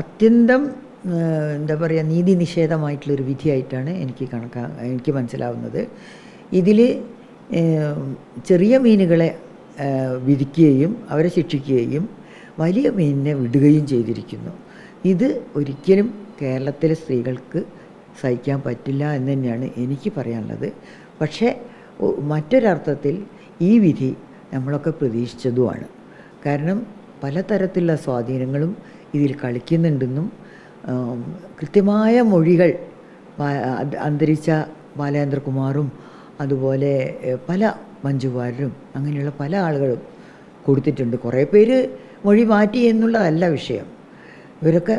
അത്യന്തം എന്താ പറയുക നീതി നിഷേധമായിട്ടുള്ളൊരു വിധിയായിട്ടാണ് എനിക്ക് കണക്കാ എനിക്ക് മനസ്സിലാവുന്നത്. ഇതിൽ ചെറിയ മീനുകളെ വിധിക്കുകയും അവരെ ശിക്ഷിക്കുകയും വലിയ മീനിനെ വിടുകയും ചെയ്തിരിക്കുന്നു. ഇത് ഒരിക്കലും കേരളത്തിലെ സ്ത്രീകൾക്ക് സഹിക്കാൻ പറ്റില്ല എന്ന് തന്നെയാണ് എനിക്ക് പറയാനുള്ളത്. പക്ഷേ മറ്റൊരർത്ഥത്തിൽ ഈ വിധി നമ്മളൊക്കെ പ്രതീക്ഷിച്ചതുമാണ്. കാരണം പലതരത്തിലുള്ള സ്വാധീനങ്ങളും ഇതിൽ കളിക്കുന്നുണ്ടെന്നും കൃത്യമായ മൊഴികൾ അന്തരിച്ച ബാലേന്ദ്രകുമാറും അതുപോലെ പല മഞ്ജുവാരും അങ്ങനെയുള്ള പല ആളുകളും കൊടുത്തിട്ടുണ്ട്. കുറേ പേര് മൊഴി മാറ്റി എന്നുള്ളതല്ല വിഷയം. ഇവരൊക്കെ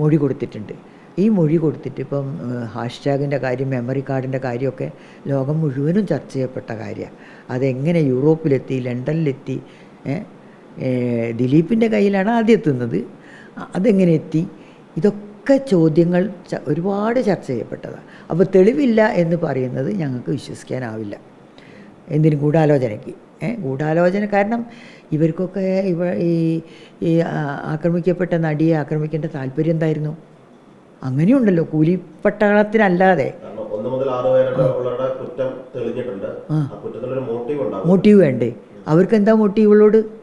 മൊഴി കൊടുത്തിട്ടുണ്ട്. ഈ മൊഴി കൊടുത്തിട്ട് ഇപ്പം ഹാഷ്ടാഗിന്റെ കാര്യം മെമ്മറി കാർഡിന്റെ കാര്യമൊക്കെ ലോകം മുഴുവനും ചർച്ച ചെയ്യപ്പെട്ട കാര്യമാണ്. അതെങ്ങനെ യൂറോപ്പിലെത്തി ലണ്ടനിലെത്തി ദിലീപിന്റെ കയ്യിലാണ് ആദ്യം എത്തുന്നത്. അതെങ്ങനെ എത്തി? ഇതൊക്കെ ചോദ്യങ്ങൾ ഒരുപാട് ചർച്ച ചെയ്യപ്പെട്ടതാണ്. അപ്പോൾ തെളിവില്ല എന്ന് പറയുന്നത് ഞങ്ങൾക്ക് വിശ്വസിക്കാനാവില്ല. എന്തിന് ഗൂഢാലോചനയ്ക്ക്. ഗൂഢാലോചന കാരണം ഇവർക്കൊക്കെ ഇവ ഈ ഈ ആക്രമിക്കപ്പെട്ട നടിയെ ആക്രമിക്കേണ്ട താല്പര്യം എന്തായിരുന്നു? അങ്ങനെയുണ്ടല്ലോ കൂലിപ്പട്ടാളത്തിനല്ലാതെ. മോട്ടീവ് വേണ്ടേ? അവർക്ക് എന്താ മോട്ടീവ് ഇവളോട്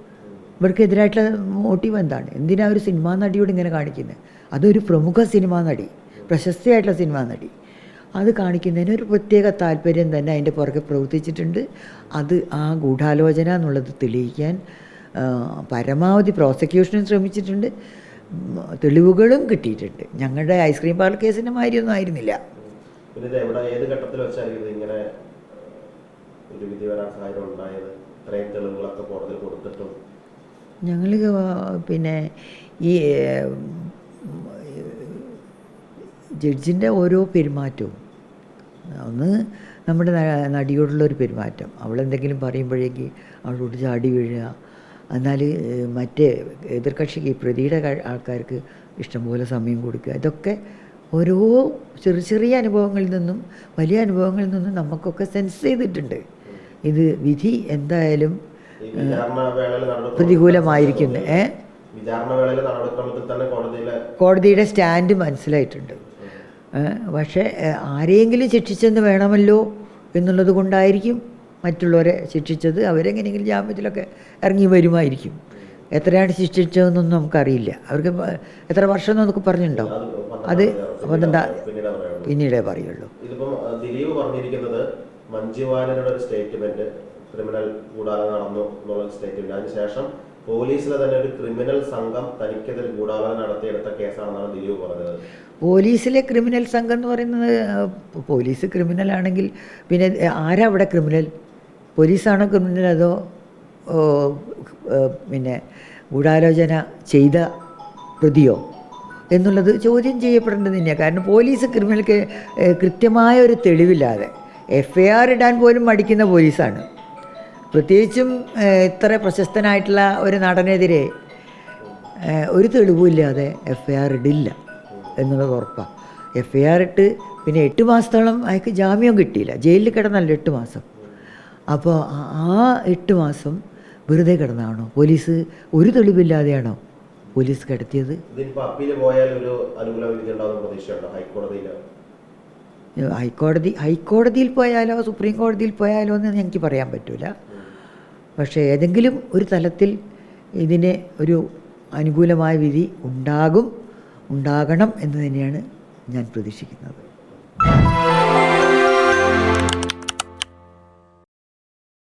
ഇവർക്കെതിരായിട്ടുള്ള മോട്ടീവ് എന്താണ്? എന്തിനാണ് ഒരു സിനിമാ നടിയോട് ഇങ്ങനെ കാണിക്കുന്നത് അതൊരു പ്രമുഖ സിനിമാ നടി പ്രശസ്തിയായിട്ടുള്ള സിനിമാ നടി. അത് കാണിക്കുന്നതിന് ഒരു പ്രത്യേക താല്പര്യം തന്നെ അതിന്റെ പുറകെ പ്രവർത്തിച്ചിട്ടുണ്ട്. അത് ആ ഗൂഢാലോചന എന്നുള്ളത് തെളിയിക്കാൻ പരമാവധി പ്രോസിക്യൂഷനും ശ്രമിച്ചിട്ടുണ്ട്. തെളിവുകളും കിട്ടിയിട്ടുണ്ട്. ഞങ്ങളുടെ ഐസ്ക്രീം പാർലർ കേസിന്റെ മാതിരിയൊന്നും ആയിരുന്നില്ല. ഇങ്ങനെ ഒരു വിധി വരാൻ ഇത്രയും തെളിവുകളൊക്കെ കോടതിയിൽ കൊടുത്തിട്ടും ഞങ്ങൾ പിന്നെ ഈ ജഡ്ജിന്റെ ഓരോ പെരുമാറ്റവും. ഒന്ന് നമ്മുടെ ന- നടിയോടുള്ള ഒരു പെരുമാറ്റം. അവളെന്തെങ്കിലും പറയുമ്പോഴേക്ക് അവളോട് ചാടി വീഴുക. എന്നാൽ മറ്റേ എതിർകക്ഷിക്ക് പ്രതിയുടെ ആൾക്കാർക്ക് ഇഷ്ടംപോലെ സമയം കൊടുക്കുക. ഇതൊക്കെ ഓരോ ചെറിയ ചെറിയ അനുഭവങ്ങളിൽ നിന്നും വലിയ അനുഭവങ്ങളിൽ നിന്നും നമുക്കൊക്കെ സെൻസ് ചെയ്തിട്ടുണ്ട്. ഇത് വിധി എന്തായാലും ഈ വിചാരണ വേളയിൽ നടപടി പ്രതികൂലമായിരിക്കുന്നു ഏ? വിചാരണ വേളയിൽ നടപടിക്രമത്തിൽ തന്നെ കോടതിയിലെ കോടതിയുടെ സ്റ്റാൻഡ് മനസ്സിലായിട്ടുണ്ട്. പക്ഷെ ആരെയെങ്കിലും ശിക്ഷിച്ചെന്ന് വേണമല്ലോ എന്നുള്ളത് കൊണ്ടായിരിക്കും മറ്റുള്ളവരെ ശിക്ഷിച്ചത്. അവരെങ്ങനെയെങ്കിലും ജാമ്യത്തിലൊക്കെ ഇറങ്ങി വരുമായിരിക്കും. എത്രയാണ് ശിക്ഷിച്ചതെന്നൊന്നും നമുക്കറിയില്ല. അവർക്ക് എത്ര വർഷം എന്നൊക്കെ പറഞ്ഞിട്ടുണ്ടോ? അത് പന്ത്രണ്ടാ പിന്നീട് പറയുള്ളൂ. ഇതിപ്പം ദിലീപ് പറഞ്ഞിരിക്കുന്നത് മഞ്ജുവാനരുടെ ഒരു സ്റ്റേറ്റ്മെന്റ് ക്രിമിനൽ ഗൂഢാലോചന നടന്നു എന്നുള്ള സ്റ്റേറ്റ്മെന്റ് അതിനുശേഷം പോലീസിലെ തന്നെ ഒരു ക്രിമിനൽ സംഘം തനിക്കെതിരെ ഗൂഢാലോചന നടത്തിയെടുത്ത കേസാണെന്നാണ് ദിലീപ് പറഞ്ഞത്. പോലീസിലെ ക്രിമിനൽ സംഘം എന്ന് പറയുന്നത് പോലീസ് ക്രിമിനൽ ആണെങ്കിൽ പിന്നെ ആരാ അവിടെ ക്രിമിനൽ പോലീസാണോ ക്രിമിനൽ അതോ പിന്നെ ഗൂഢാലോചന ചെയ്ത പ്രതിയോ? എന്നുള്ളത് ചോദ്യം ചെയ്യപ്പെടേണ്ടത് തന്നെയാണ് കാരണം പോലീസ് ക്രിമിനൽക്ക് കൃത്യമായ ഒരു തെളിവില്ലാതെ എഫ് ഐ ആർ ഇടാൻ പോലും മടിക്കുന്ന പോലീസാണ്. പ്രത്യേകിച്ചും ഇത്ര പ്രശസ്തനായിട്ടുള്ള ഒരു നടനെതിരെ ഒരു തെളിവുമില്ലാതെ എഫ് ഐ ആർ ഇടില്ല എന്നുള്ളത് ഉറപ്പാണ് എഫ് ഐ ആർ ഇട്ട് പിന്നെ എട്ട് മാസത്തോളം അയാൾക്ക് ജാമ്യം കിട്ടിയില്ല. ജയിലിൽ കിടന്നല്ലോ എട്ട് മാസം. അപ്പോൾ ആ- എട്ട് മാസം വെറുതെ കിടന്നാണോ? പോലീസ് ഒരു തെളിവില്ലാതെയാണോ പോലീസ് കിടത്തിയത്? ഹൈക്കോടതി ഹൈക്കോടതിയിൽ പോയാലോ സുപ്രീം കോടതിയിൽ പോയാലോ എന്ന് എനിക്ക് പറയാൻ പറ്റില്ല പക്ഷേ ഏതെങ്കിലും ഒരു തലത്തിൽ ഇതിന് ഒരു അനുകൂലമായ വിധി ഉണ്ടാകും ഉണ്ടാകണം എന്ന് തന്നെയാണ് ഞാൻ പ്രതീക്ഷിക്കുന്നത്.